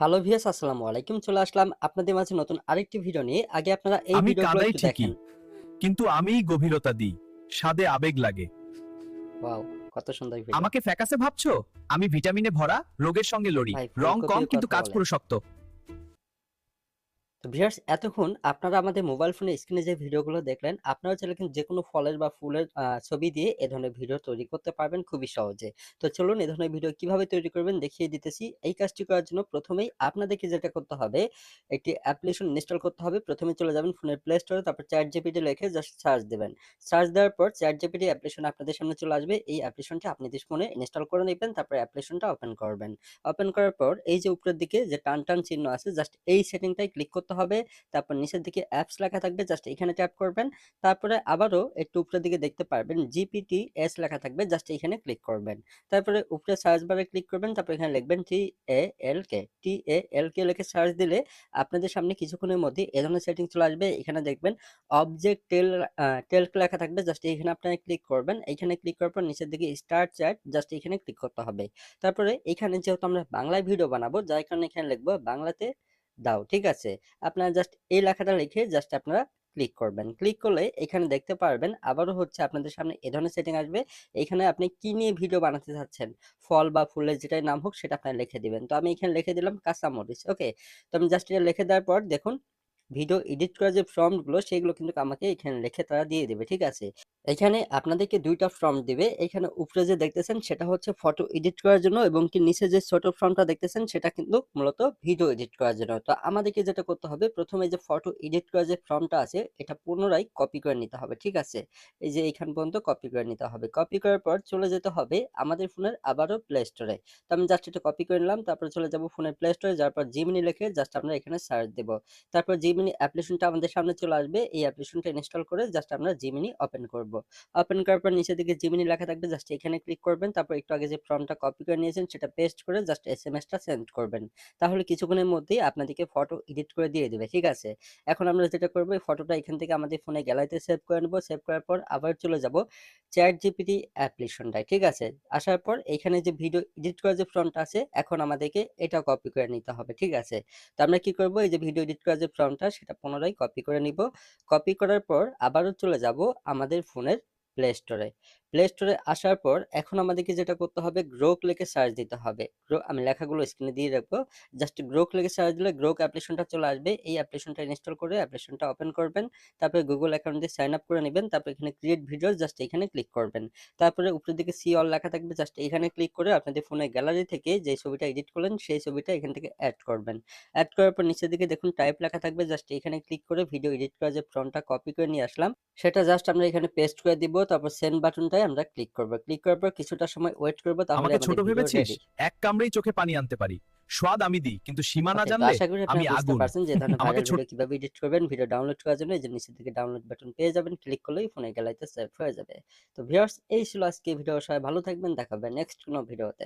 Hello ভিয়াস আসসালামু আলাইকুম। চলে আসলাম আপনাদের মাঝে নতুন আরেকটি ভিডিও নিয়ে। আগে আপনারা এই আমি ভিডিওগুলো কাদাই একটু ঠিকই দেখেন। কিন্তু আমি গভীরতা দিই স্বাদে আবেগ লাগে। ওয়াও কত সুন্দর ভিডিও আমাকে ফ্যাকাসে ভাবছ? আমি ভিটামিনে ভরা রোগের সঙ্গে লড়ি। ভাই, রং ফুলকপির কম কথা কিন্তু কাজ বলেন। পুরো শক্ত। তো ভিউয়ার্স, এতক্ষণ আপনারা আমাদের মোবাইল ফোনে স্ক্রিনে যে ভিডিওগুলো দেখলেন, আপনারা চাইলে কিন্তু যে কোনো ফলের বা ফুলের ছবি দিয়ে এ ধরনের ভিডিও তৈরি করতে পারবেন খুবই সহজে। তো চলুন এ ধরনের ভিডিও কীভাবে তৈরি করবেন দেখিয়ে দিতেছি। এই কাজটি করার জন্য প্রথমেই আপনাদেরকে যেটা করতে হবে, একটি অ্যাপ্লিকেশন ইনস্টল করতে হবে। প্রথমে চলে যাবেন ফোনের প্লে স্টোরে তারপর চ্যাট জিপিটি লিখে জাস্ট সার্চ দেবেন। সার্চ দেওয়ার পর চ্যাট জিপিটি অ্যাপ্লিকেশন আপনাদের সামনে চলে আসবে। এই অ্যাপ্লিকেশনটি আপনাদের ফোনে ইনস্টল করে নেবেন, তারপর অ্যাপ্লিকেশনটা ওপেন করবেন। ওপেন করার পর এই যে উপরের দিকে যে টান টান চিহ্ন আছে জাস্ট এই সেটিংটাই ক্লিক করতে হবে। তারপর নিচের দিকে অ্যাপস লেখা থাকবে জাস্ট এখানে ট্যাপ করবেন। তারপরে আবারও একটু উপরের দিকে দেখতে পারবেন জিপিটি এস লেখা থাকবে জাস্ট এখানে ক্লিক করবেন। তারপরে উপরে সার্চ বারে ক্লিক করবেন, তারপর এখানে লিখবেন টি এ এল কে টি এ এল কে লিখে সার্চ দিলে আপনাদের সামনে কিছুক্ষণের মধ্যে এ ধরনের সেটিং চলে আসবে। এখানে দেখবেন অবজেক্ট টেল টেলক লেখা থাকবে জাস্ট এখানে আপনারা ক্লিক করবেন। এখানে ক্লিক করার পর নিচের দিকে স্টার্ট চ্যাট জাস্ট এখানে ক্লিক করতে হবে। তারপরে এখানে যেহেতু আমরা বাংলায় ভিডিও বানাবো, যার কারণে এখানে লিখব বাংলাতে দাও, ঠিক আছে? আপনারা জাস্ট এই লেখাটা লিখে জাস্ট আপনারা ক্লিক করবেন। ক্লিক করলে এখানে দেখতে পারবেন আবারও হচ্ছে আপনাদের সামনে এ ধরনের সেটিং আসবে। এখানে আপনি কি নিয়ে ভিডিও বানাতে চাচ্ছেন? ফল বা ফুলের যেটাই নাম হোক সেটা আপনারা লিখে দিবেন। তো আমি এখানে লিখে দিলাম কাঁচামরিচ ওকে তো আমি জাস্ট এটা লিখে দেওয়ার পর দেখুন ভিডিও এডিট করার যে ফর্মগুলো সেগুলো কিন্তু আমাকে এখানে লিখে তারা দিয়ে দেবে, ঠিক আছে? এখানে আপনাদেরকে দুইটা ফর্ম দিবে, এখানে উপরে যে দেখতেছেন সেটা হচ্ছে ফটো এডিট করার জন্য এবং কি নিচে যে ছোট ফর্মটা দেখতেছেন সেটা কিন্তু মূলত ভিডিও এডিট করার জন্য। তো আমাদেরকে যেটা করতে হবে, প্রথমে যে ফটো এডিট করার যে ফর্মটা আছে, এটা পুনরায় কপি করে নিতে হবে, ঠিক আছে? এই যে এখান পর্যন্ত কপি করে নিতে হবে। কপি করার পর চলে যেতে হবে আমাদের ফোনের আবারও প্লে স্টোরে তো আমি জাস্ট এটা কপি করে নিলাম, তারপর চলে যাব ফোনের প্লে স্টোরে যাওয়ার পর জিমিনি লিখে জাস্ট আমরা এখানে সার্চ দেব। তারপর জিমিনি অ্যাপ্লিকেশনটা আমাদের সামনে চলে আসবে। এই অ্যাপ্লিকেশনটা ইনস্টল করে জাস্ট আমরা জিমিনি ওপেন করব। ওপেন করার পর নিচের দিকে জিমিনি লেখা থাকবে জাস্ট এখানে ক্লিক করবেন। তারপর একটু আগে যে ফর্মটা কপি করে নিয়েছেন, সেটা পেস্ট করে জাস্ট এস এম এসটা সেন্ড করবেন। তাহলে কিছুক্ষণের মধ্যেই আপনাদেরকে ফটো এডিট করে দিয়ে দেবে, ঠিক আছে? এখন আমরা যেটা করব, এই ফটোটা এখান থেকে আমাদের ফোনে গ্যালারিতে সেভ করে নেব। সেভ করার পর আবার চলে যাব। চ্যাট জিপিটি অ্যাপ্লিকেশনটা ঠিক আছে? আসার পর এখানে যে ভিডিও এডিট করার যে ফর্মটা আছে, এখন আমাদেরকে এটা কপি করে নিতে হবে, ঠিক আছে? তো আমরা কি করব? এই যে ভিডিও এডিট করার যে ফর্মটা, সেটা পুনরায় কপি করে নিব। কপি করার পর আবারও চলে যাব আমাদের ফোনের প্লে স্টোরে প্লে স্টোরে আসার পর এখন আমাদেরকে যেটা করতে হবে গ্রোক লিখে সার্চ দিতে হবে। গ্রো আমি লেখাগুলো স্ক্রিনে দিয়ে রাখব। জাস্ট গ্রোক লিখে সার্চ দিলে গ্রোক অ্যাপ্লিকেশনটা চলে আসবে। এই অ্যাপ্লিকেশনটা ইনস্টল করে অ্যাপ্লিকেশনটা ওপেন করবেন। তারপরে গুগল অ্যাকাউন্ট দিয়ে সাইন আপ করে নেবেন। তারপর এখানে ক্রিয়েট ভিডিও জাস্ট এখানে ক্লিক করবেন। তারপরে উপরের দিকে সি অল লেখা থাকবে। জাস্ট এখানে ক্লিক করে আপনাদের ফোনের গ্যালারি থেকে যে ছবিটা এডিট করলেন, সেই ছবিটা এখান থেকে অ্যাড করবেন। অ্যাড করার পর নিচের দিকে দেখুন টাইপ লেখা থাকবে। জাস্ট এখানে ক্লিক করে ভিডিও এডিট করা যে ফ্রন্টটা কপি করে নিয়ে আসলাম, সেটা জাস্ট আমরা এখানে পেস্ট করে দিব। তারপর সেন্ড বাটনটায় আমরা ক্লিক করব। ক্লিক করার পর কিছুটা সময় ওয়েট করব তাহলে আমাকে ছোট ভেবেছিস? এক কামড়েই চোখে পানি আনতে পারি। স্বাদ আমি দিই কিন্তু সীমা না জানলে আমি আগুন। পারছেন যে ধরনের আমাকে ছোট কীভাবে এডিট করবেন ভিডিও ডাউনলোড করার জন্য এই যে নিচের দিকে ডাউনলোড বাটন পেয়ে যাবেন ক্লিক করলেই ফোনে গ্যালারিতে সেভ হয়ে যাবে। তো ভিউয়ার্স এই ছিল আজকে ভিডিও সবাই ভালো থাকবেন দেখাবেন নেক্সট কোনো ভিডিওতে